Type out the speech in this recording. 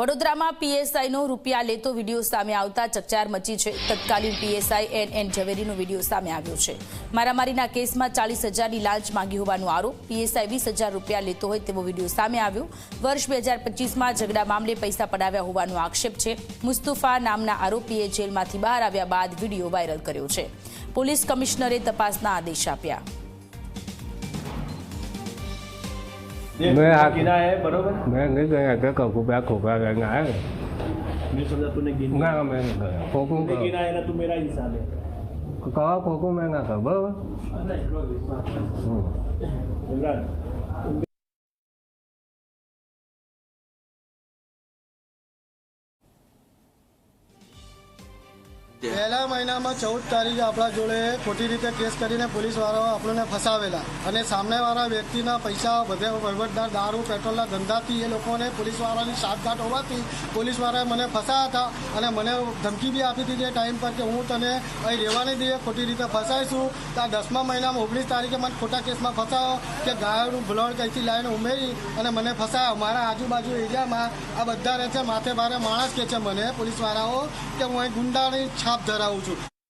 વડોદરામાં પીએસઆઈનો રૂપિયા લેતો વીડિયો સામે આવતા ચકચાર મચી છે. તત્કાલીન પીએસઆઈ એન એન ઝવેરીનો વીડિયો સામે આવ્યો છે. મારામારીના કેસમાં ચાલીસ હજારની લાંચ માંગી હોવાનો આરોપ. પીએસઆઈ વીસ હજાર રૂપિયા લેતો હોય તેવો વીડિયો સામે આવ્યો. વર્ષ બે હજાર પચીસમાં ઝઘડા મામલે પૈસા પડાવ્યા હોવાનો આક્ષેપ છે. મુસ્તુફા નામના આરોપીએ જેલમાંથી બહાર આવ્યા બાદ વીડિયો વાયરલ કર્યો છે. પોલીસ કમિશનરે તપાસના આદેશ આપ્યા. મેં કીધા હે બરોબર? મેં નહીં ગયા કે કકુબા ખોખા ગયા ગયા હે મેં સમજા તુને ગીન. ના મેં ગયા. ખોખું ગીના એના તું મેરા ઇન્સાન હે કહો ખોખું મેં ના કહો બરોબર? ઇમરાન પહેલા મહિનામાં ચૌદ તારીખે આપણા જોડે ખોટી રીતે કેસ કરીને પોલીસવાળાઓ આપણને ફસાવેલા. અને સામેવાળા વ્યક્તિના પૈસા બધે વહીવટદાર દારૂ, પેટ્રોલના ધંધાથી એ લોકોને પોલીસવાળાની સાતગાંઠ હોવાથી પોલીસવાળાએ મને ફસાયા હતા. અને મને ધમકી બી આપી હતી તે ટાઈમ પર કે હું તને અહીં રહેવા નહીં દઈએ ખોટી રીતે ફસાઈશું. તો આ દસમા મહિનામાં ઓગણીસ તારીખે મને ખોટા કેસમાં ફસાયો કે ગાયનું બ્લડ કંઈથી લાવીને ઉમેરી અને મને ફસાયો. મારા આજુબાજુ એરિયામાં આ બધા રહે છે. માથે ભારે માણસ કે છે મને પોલીસવાળાઓ કે હું અહીં ગુંડાની છાપ ધરાવું છું.